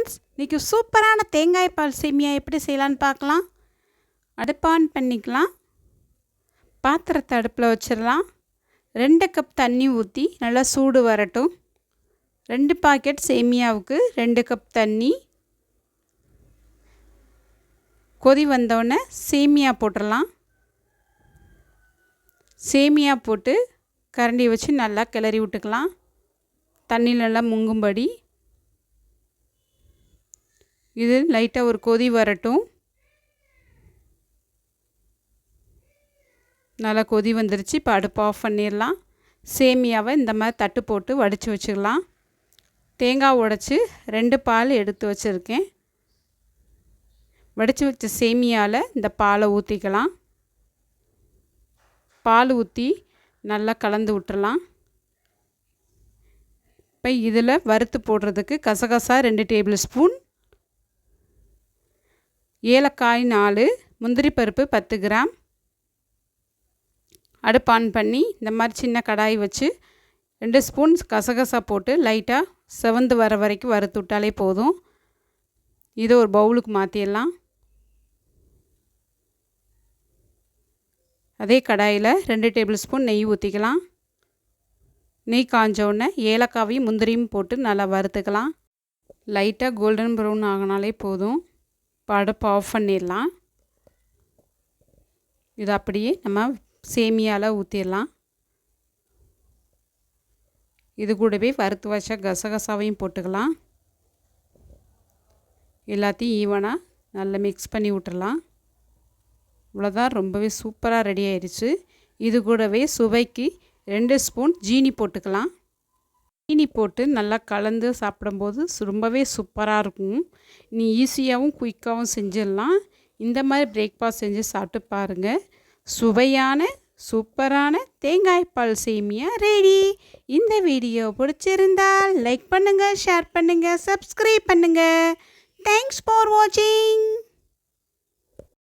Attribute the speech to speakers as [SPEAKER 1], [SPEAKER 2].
[SPEAKER 1] Friends இன்றைக்கி சூப்பரான தேங்காய் பால் சேமியா எப்படி செய்யலான்னு பார்க்கலாம். அடுப்பு ஆன் பண்ணிக்கலாம். பாத்திரத்தை அடுப்பில் வச்சிடலாம். ரெண்டு கப் தண்ணி ஊற்றி நல்லா சூடு வரட்டும். ரெண்டு பாக்கெட் சேமியாவுக்கு ரெண்டு கப் தண்ணி. கொதி வந்தோடனே சேமியா போட்டுடலாம். சேமியா போட்டு கரண்டி வச்சு நல்லா கிளறி விட்டுக்கலாம். தண்ணி நல்லா முங்கும்படி இது லைட்டாக ஒரு கொதி வரட்டும். நல்லா கொதி வந்துருச்சு. இப்போ அடுப்பு ஆஃப் பண்ணிடலாம். சேமியாவை இந்த மாதிரி தட்டு போட்டு வடித்து வச்சுக்கலாம். தேங்காய் உடச்சி ரெண்டு பால் எடுத்து வச்சுருக்கேன். வடித்து வச்ச சேமியாவில் இந்த பாலை ஊற்றிக்கலாம் பால் ஊற்றி நல்லா கலந்து விட்டுறலாம். இப்போ இதில் வறுத்து போடுறதுக்கு கசகசா ரெண்டு டேபிள் ஸ்பூன் ஏலக்காய் நாலு முந்திரி பருப்பு பத்து கிராம். அடுப்பு ஆன் பண்ணி இந்த மாதிரி சின்ன கடாய் வச்சு ரெண்டு ஸ்பூன் கசகசா போட்டு லைட்டாக செவந்து வர வரைக்கும் வறுத்து விட்டாலே போதும். இதை ஒரு பவுலுக்கு மாற்றிடலாம் அதே கடாயில் ரெண்டு டேபிள் ஸ்பூன் நெய் ஊற்றிக்கலாம் நெய் காஞ்சோடனே ஏலக்காவையும் முந்திரியும் போட்டு நல்லா வறுத்துக்கலாம். லைட்டாக கோல்டன் ப்ரௌன் ஆகினாலே போதும். இப்போ அடுப்பு ஆஃப் பண்ணிடலாம். இது அப்படியே நம்ம சேமியாவில் ஊற்றிடலாம் இது கூடவே வறுத்து வச்ச கசகசாவையும் போட்டுக்கலாம். எல்லாத்தையும் ஈவனாக நல்லா மிக்ஸ் பண்ணி விட்டுடலாம். இவ்வளோதான் ரொம்பவே சூப்பராக ரெடி ஆயிடுச்சு. இது கூடவே சுவைக்கு ரெண்டு ஸ்பூன் ஜீனி போட்டுக்கலாம். இனி போட்டு நல்லா கலந்து சாப்பிடும்போது ரொம்பவே சூப்பராக இருக்கும். நீ ஈஸியாகவும் குயிக்காகவும் செஞ்சிடலாம். இந்த மாதிரி பிரேக்ஃபாஸ்ட் செஞ்சு சாப்பிட்டு பாருங்கள் சுவையான சூப்பரான தேங்காய் பால் சேமியா ரெடி இந்த வீடியோ பிடிச்சிருந்தால் லைக் பண்ணுங்கள் ஷேர் பண்ணுங்கள் சப்ஸ்கிரைப் பண்ணுங்கள் தேங்க்ஸ் ஃபார் வாட்சிங்